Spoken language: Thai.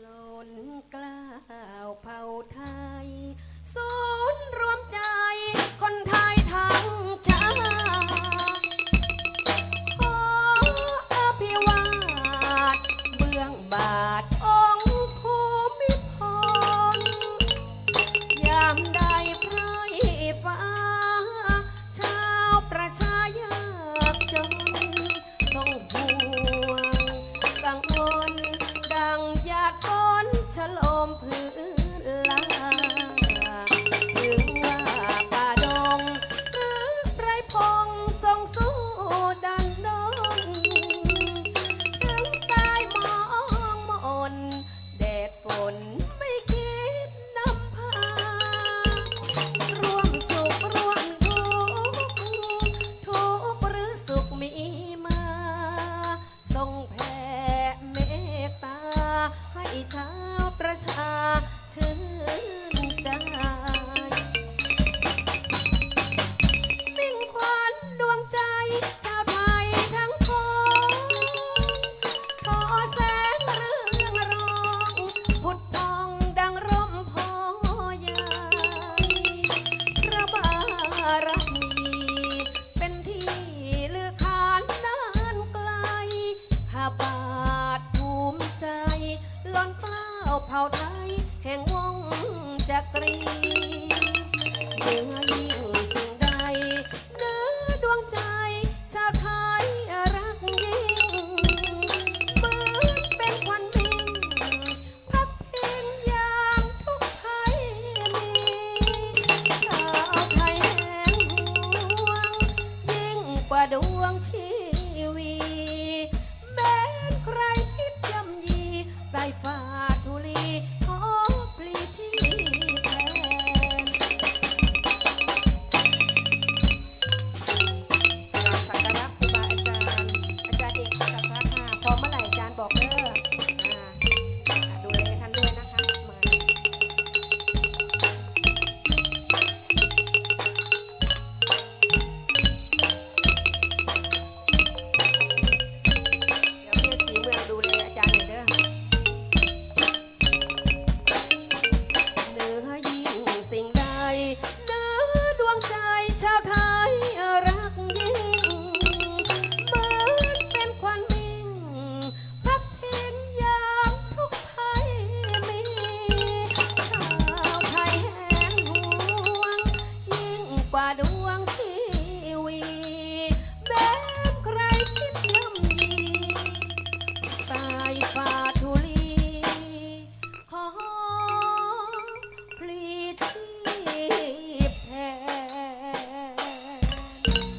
หล่นกล้าวพ ชาวประชาชื่นใจมิ่งควันดวงใจ ชาวไทยทั้งคงขอแสงเรื่องรองผุดพองดังร่มโพยายพระบารมีเป็นที่เลือกขานนานไกลข้าบา เผ่าไทยแห่งวงจักรี you